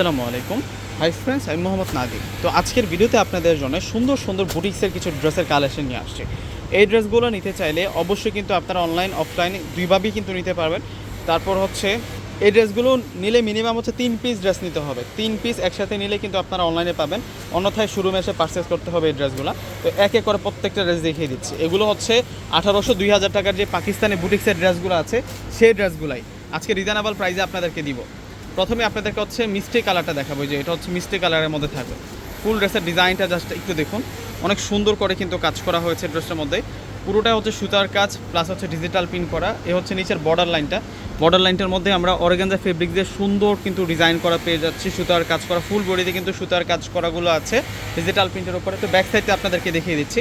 আসসালামু আলাইকুম। Hi friends আমি মোহাম্মদ নাদিম তো আজকের ভিডিওতে আপনাদের জন্য সুন্দর সুন্দর বুটিক্সের কিছু ড্রেসের কালেকশন নিয়ে আসছে। এই ড্রেসগুলো নিতে চাইলে অবশ্যই কিন্তু আপনারা অনলাইন অফলাইন দুইভাবেই কিন্তু নিতে পারবেন। তারপর হচ্ছে, এই ড্রেসগুলো নিলে মিনিমাম হচ্ছে তিন পিস ড্রেস নিতে হবে। তিন পিস একসাথে নিলে কিন্তু আপনারা অনলাইনে পাবেন। অন্যথায় শোরুমে এসে পারচেস করতে হবে এই ড্রেসগুলো। তো এক এক করে প্রত্যেকটা ড্রেস দেখিয়ে দিচ্ছি। এগুলো হচ্ছে আঠারোশো দুই হাজার টাকার যে পাকিস্তানি বুটিক্সের ড্রেসগুলো আছে, সেই ড্রেসগুলাই আজকে রিজনেবল প্রাইসে আপনাদেরকে দিব। প্রথমে আপনাদেরকে হচ্ছে মিষ্টি কালারটা দেখাবো যে এটা হচ্ছে মিষ্টি কালারের মধ্যে থাকবে। ফুল ড্রেসের ডিজাইনটা জাস্ট একটু দেখুন। অনেক সুন্দর করে কিন্তু কাজ করা হয়েছে ড্রেসটার মধ্যে। পুরোটা হচ্ছে সুতার কাজ প্লাস হচ্ছে ডিজিটাল প্রিন্ট করা। এ হচ্ছে নিচের বর্ডার লাইনটা বর্ডার লাইনটার মধ্যে আমরা অর্গানজা ফেব্রিক দিয়ে সুন্দর কিন্তু ডিজাইন করা পেয়ে যাচ্ছি, সুতার কাজ করা। ফুল বডিতে কিন্তু সুতার কাজ করাগুলো আছে। ডিজিটাল প্রিন্টের উপরে তো ব্যাক আপনাদেরকে দেখিয়ে দিচ্ছি।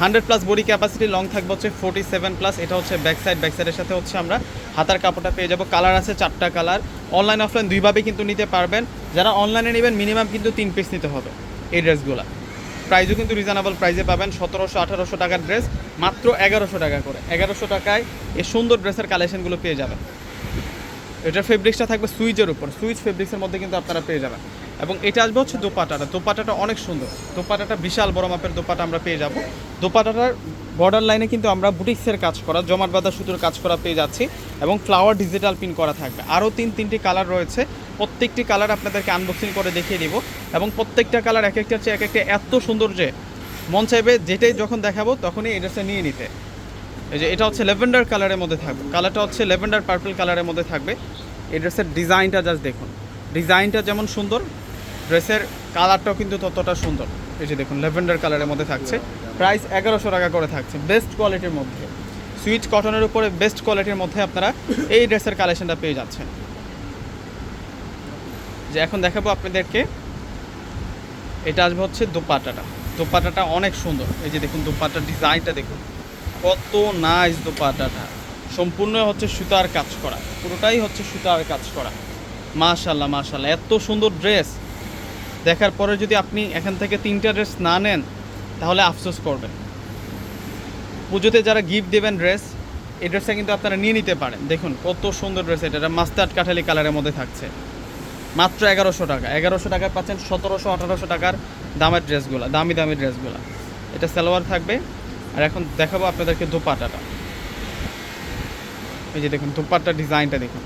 Hundred plus body capacity long থাকবে হচ্ছে ফোর্টি সেভেন প্লাস এটা হচ্ছে ব্যাক সাইড ব্যাক সাইডের সাথে হচ্ছে আমরা হাতার কাপড়টা পেয়ে যাব। কালার আছে চারটা কালার অনলাইন অফলাইন দুইভাবে কিন্তু নিতে পারবেন। যারা অনলাইনে নেবেন মিনিমাম কিন্তু তিন পিস নিতে হবে এই ড্রেসগুলো প্রাইসও কিন্তু রিজনেবল প্রাইসে পাবেন, সতেরোশো, আঠারোশো টাকার ড্রেস মাত্র এগারোশো টাকা করে। এগারোশো টাকায় এই সুন্দর ড্রেসের কালেকশনগুলো পেয়ে যাবেন। এটার ফেব্রিক্সটা থাকবে সুইচের উপর। সুইচ ফেব্রিক্সের মধ্যে কিন্তু আপনারা পেয়ে যাবেন। এবং এটা আসবে হচ্ছে দোপাটাটা। দোপাটাটা অনেক সুন্দর। দোপাটাটা বিশাল বড় মাপের দোপাটা আমরা পেয়ে যাব। দোপাটাটার বর্ডার লাইনে কিন্তু আমরা বুটিক্সের কাজ করা, জমাট বাঁধা সুতোর কাজ করা পেয়ে যাচ্ছি এবং ফ্লাওয়ার ডিজিটাল পিন করা থাকবে। আরও তিন, তিনটি কালার রয়েছে। প্রত্যেকটি কালার আপনাদেরকে আনবক্সিং করে দেখিয়ে দিব এবং প্রত্যেকটা কালার এক একটা হচ্ছে এক একটা এত সুন্দর যে মন চাইবে যেটাই যখন দেখাবো তখনই ড্রেসটা নিয়ে নিতে। এই যে এটা হচ্ছে লেভেন্ডার কালারের মধ্যে থাকবে। কালারটা হচ্ছে লেভেন্ডার পার্পল কালারের মধ্যে থাকবে। এই ড্রেসের ডিজাইনটা জাস্ট দেখুন। ডিজাইনটা যেমন সুন্দর ড্রেসের কালারটাও কিন্তু ততটা সুন্দর। এই যে দেখুন লেভেন্ডার কালারের মধ্যে থাকছে। প্রাইস এগারোশো টাকা করে থাকছে বেস্ট কোয়ালিটির মধ্যে। সুইচ কটনের উপরে বেস্ট কোয়ালিটির মধ্যে আপনারা এই ড্রেসের কালেকশনটা পেয়ে যাচ্ছেন। যে এখন দেখাবো আপনাদেরকে, এটা আসবে হচ্ছে দোপাটাটা দোপাটাটা অনেক সুন্দর। এই যে দেখুন দোপাটার ডিজাইনটা দেখুন। কত নাইস দোপাটাটা সম্পূর্ণ হচ্ছে সুতার কাজ করা। পুরোটাই হচ্ছে সুতার কাজ করা। মাশাল্লাহ মাশাল্লাহ এত সুন্দর ড্রেস দেখার পরে যদি আপনি এখান থেকে তিনটা ড্রেস না নেন, তাহলে আফসোস করবেন। পুজোতে যারা গিফট দেবেন ড্রেস এই ড্রেসটা কিন্তু আপনারা নিয়ে নিতে পারেন। দেখুন, কত সুন্দর ড্রেস এটা। এটা মাস্টার্ড কাঠালি কালারের মধ্যে থাকছে। মাত্র এগারোশো টাকা। এগারোশো টাকায় পাচ্ছেন সতেরোশো, আঠারোশো টাকার দামের ড্রেসগুলো দামি দামি ড্রেসগুলো এটা সালোয়ার থাকবে। আর এখন দেখাবো আপনাদেরকে দোপাটাটা। এই যে দেখুন দোপাট্টার ডিজাইনটা দেখুন।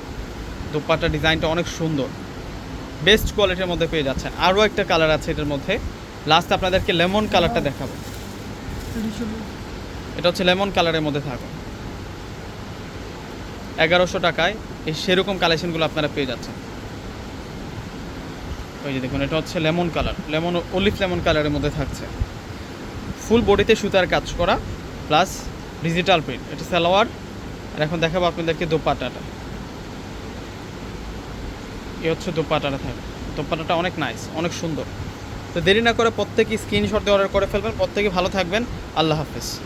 দোপাট্টার ডিজাইনটা অনেক সুন্দর। বেস্ট কোয়ালিটির মধ্যে পেয়ে যাচ্ছেন। আরও একটা কালার আছে এটার মধ্যে। লাস্ট আপনাদেরকে লেমন কালারটা দেখাবো। এটা হচ্ছে লেমন কালারের মধ্যে থাকবে। এগারোশো টাকায় এই সেরকম কালেকশনগুলো আপনারা পেয়ে যাচ্ছেন। ওই যে দেখুন, এটা হচ্ছে lemon colour. Lemon olive lemon কালারের মধ্যে থাকছে। ফুল বডিতে সুতার কাজ করা প্লাস ডিজিটাল প্রিন্ট এটা সালোয়ার। আর এখন দেখাবো আপনাদেরকে দোপাটাটা এ হচ্ছে দোপাটাটা থাকে। দোপাটাটা অনেক নাইস অনেক সুন্দর। তো দেরি না করে প্রত্যেকে স্ক্রিনশট দিয়ে অর্ডার করে ফেলবেন, প্রত্যেকেই ভালো থাকবেন। আল্লাহ হাফেজ।